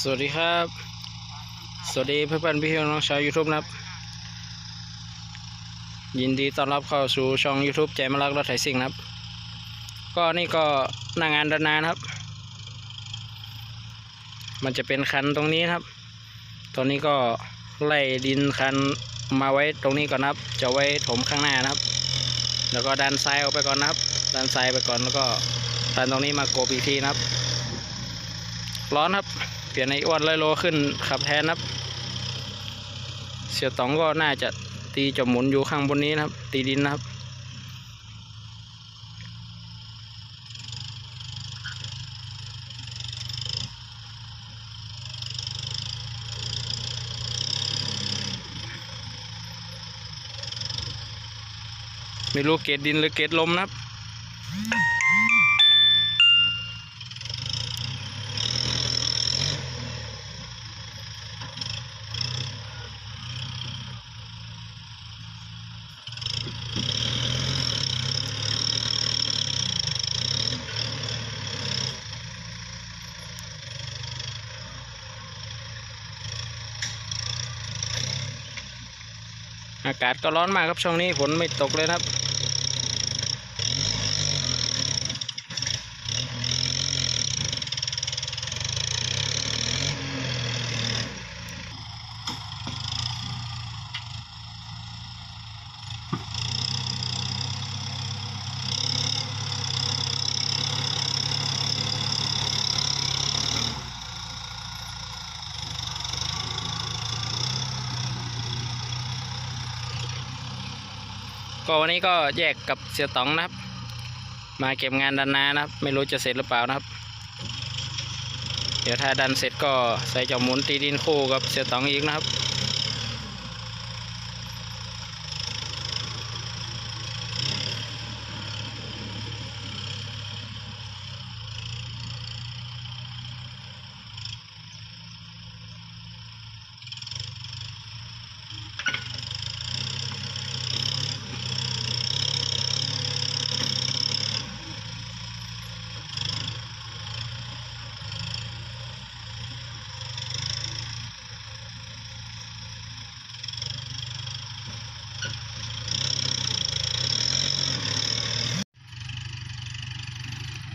สวัสดีครับ สวัสดีเพื่อนๆพี่น้องชาว YouTube นะครับ ยินดีต้อนรับเข้าสู่ช่อง YouTube ใจมารักรถไถซิ่งนะครับ ก็นี่ก็หน้างานดานนานะครับ มันจะเป็นคันตรงนี้ครับ ตอนนี้ก็ไล่ดินคันมาไว้ตรงนี้ก่อนนะครับ จะไว้ถมข้างหน้านะครับ แล้วก็ดันซ้ายออกไปก่อนนะครับ ดันซ้ายไปก่อนแล้วก็ดันตรงนี้มาโกบอีกทีนะครับ ร้อนครับ เปลี่ยนไอ้อ้วนเลโลขึ้นขับแทนครับ เสียตองก็น่าจะตีจะหมุนอยู่ข้างบนนี้นะครับ ตีดินนะครับไม่รู้เกตดินหรือเกตลมนะครับ อากาศก็ร้อนมากครับช่วงนี้ฝนไม่ตกเลยครับ ก็วันนี้ก็แยกกับเสียตองนะครับ มาเก็บงานดันนานะครับ ไม่รู้จะเสร็จหรือเปล่านะครับ เดี๋ยวถ้าดันเสร็จก็ใส่จาหมุนตีดินคู่กับเสียตองอีกนะครับ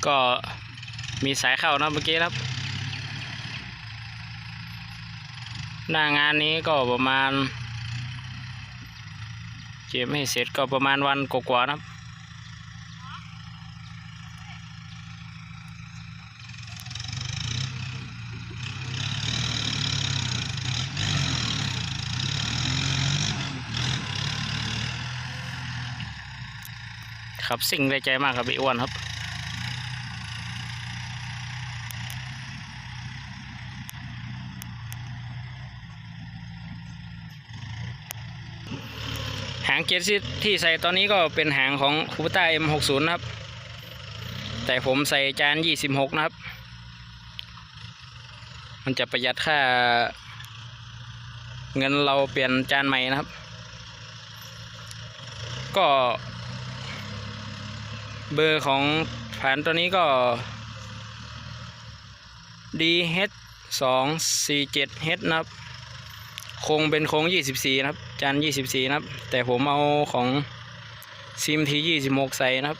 ก็มีสายเข้านะเมื่อกี้ครับ หน้างานนี้ก็ประมาณเก็บให้เสร็จก็ประมาณวันกว่าๆนะครับ ครับสิ่งได้ใจมากครับพี่อ้วนครับางเกียร์ที่ใส่ตอนนี้ก็เป็นหางของคูปต้า M60 นะครับ แต่ผมใส่จาน 26 นะครับ มันจะประหยัดค่า เงินเราเปลี่ยนจานใหม่นะครับ ก็ เบอร์ของแผ่นตัวนี้ก็ DH 2 4 7 H นะครับโคงเป็นโครง24 นะครับ จาน24นะครับ แต่ผมเอาของซิมที26ใส่นะครับ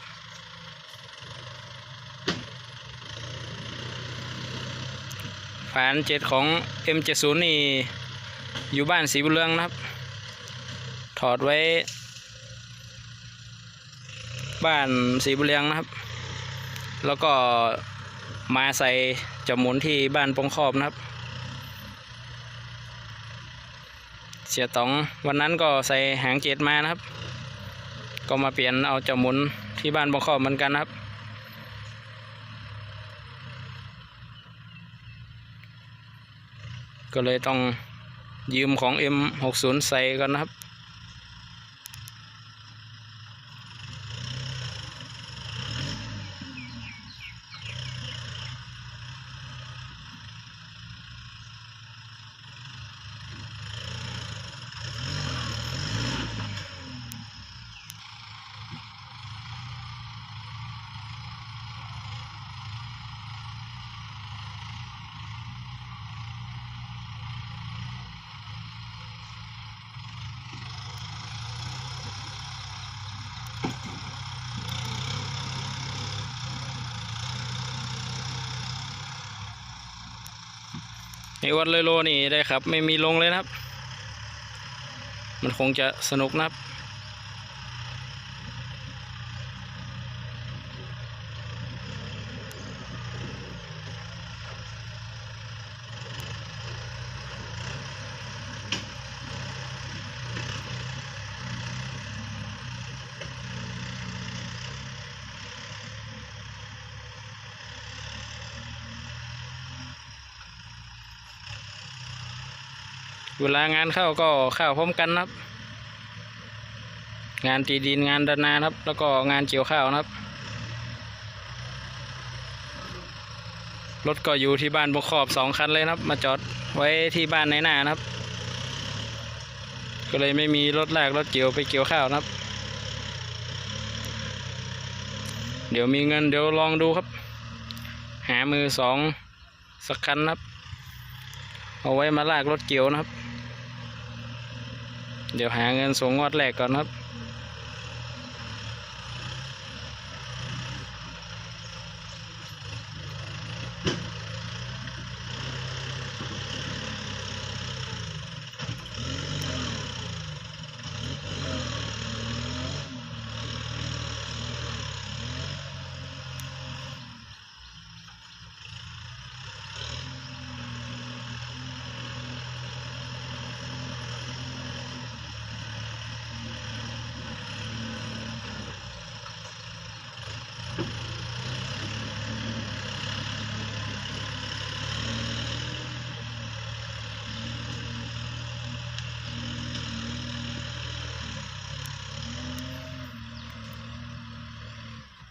ฝานเจ็ดของ M70 นี่ อยู่บ้านสีบุญเรืองนะครับ ถอดไว้ บ้านสีบุญเรืองนะครับ แล้วก็มาใส่จมุนที่บ้านปงครอบนะครับ เสียตองวันนั้นก็ใส่หางเจ็ดมานะครับ ก็มาเปลี่ยนเอาจะหมุนที่บ้านบงครอบเหมือนกันนะครับ ก็เลยต้องยืมของ M60 ใส่กันนะครับ นวัดเลยโลนี่ได้ครับ ไม่มีลงเลยนะครับ มันคงจะสนุกนะครับ เวลางานเข้าก็เข้าพร้อมกันนะครับ งานตีดินงานดันาครับ แล้วก็งานเกี่ยวข้าวนะครับ รถก็อยู่ที่บ้านบกขอบสองคันเลยนะครับ มาจอดไว้ที่บ้านในหน้านะครับ ก็เลยไม่มีรถลากรถเกี่ยวไปเกี่ยวข้าวนะครับ เดี๋ยวมีเงินเดี๋ยวลองดูครับ หามือสองสักคันนะครับเอาไว้มาลากรถเกี่ยวนะครับ เดี๋ยวหาเงินส่งงวดแรกก่อนครับ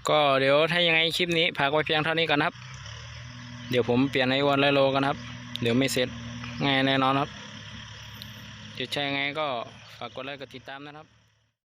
ก็เดี๋ยวถ้ายังไงคลิปนี้พากไว้เพียงเท่านี้ก่อนนะครับ เดี๋ยวผมเปลี่ยนไอวันไลโลกันครับ เดี๋ยวไม่เสร็จง่ายแน่นอนครับจะใช่ยังไงก็ฝากกดไลค์กดติดตามนะครับ